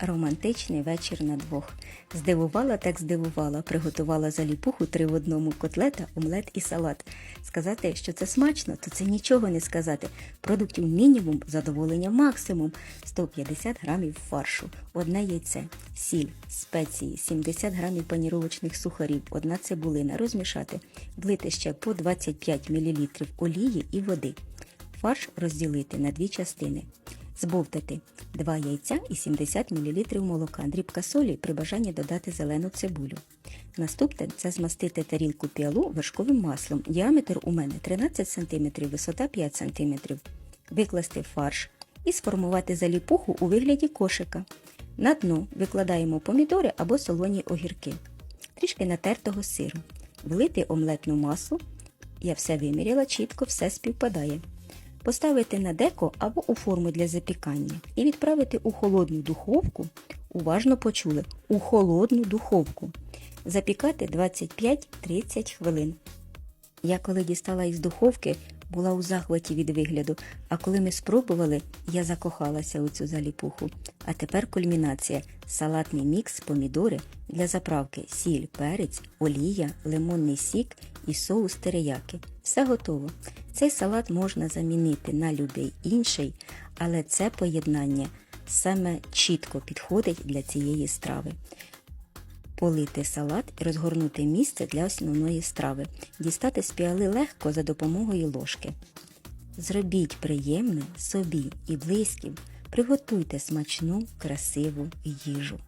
Романтичний вечір на двох. Здивувала так здивувала, приготувала заліпуху три в одному котлета, омлет і салат. Сказати, що це смачно, то це нічого не сказати. Продуктів мінімум, задоволення максимум. 150 грамів фаршу, одне яйце, сіль, спеції, 70 грамів паніровочних сухарів, одна цибулина. Розмішати, влити ще по 25 мл олії і води. Фарш розділити на дві частини. Збовтати 2 яйця і 70 мл молока, дрібка солі при бажанні додати зелену цибулю. Наступне це змастити тарілку піалу вершковим маслом. Діаметр у мене 13 см, висота 5 см. Викласти фарш і сформувати заліпуху у вигляді кошика. На дно викладаємо помідори або солоні огірки, трішки натертого сиру, влити омлетну масу. Я все виміряла, чітко все співпадає поставити на деко або у форму для запікання і відправити у холодну духовку. Уважно почули у холодну духовку. Запікати 25-30 хвилин. Я коли дістала із духовки, була у захваті від вигляду, а коли ми спробували, я закохалася у цю заліпуху. А тепер кульмінація: салатний мікс, помідори для заправки, сіль, перець, олія, лимонний сік і соус терияки. Все готово. Цей салат можна замінити на любий інший, але це поєднання саме чітко підходить для цієї страви. Полити салат і розгорнути місце для основної страви. Дістати з піали легко за допомогою ложки. Зробіть приємне собі і близьким. Приготуйте смачну, красиву їжу.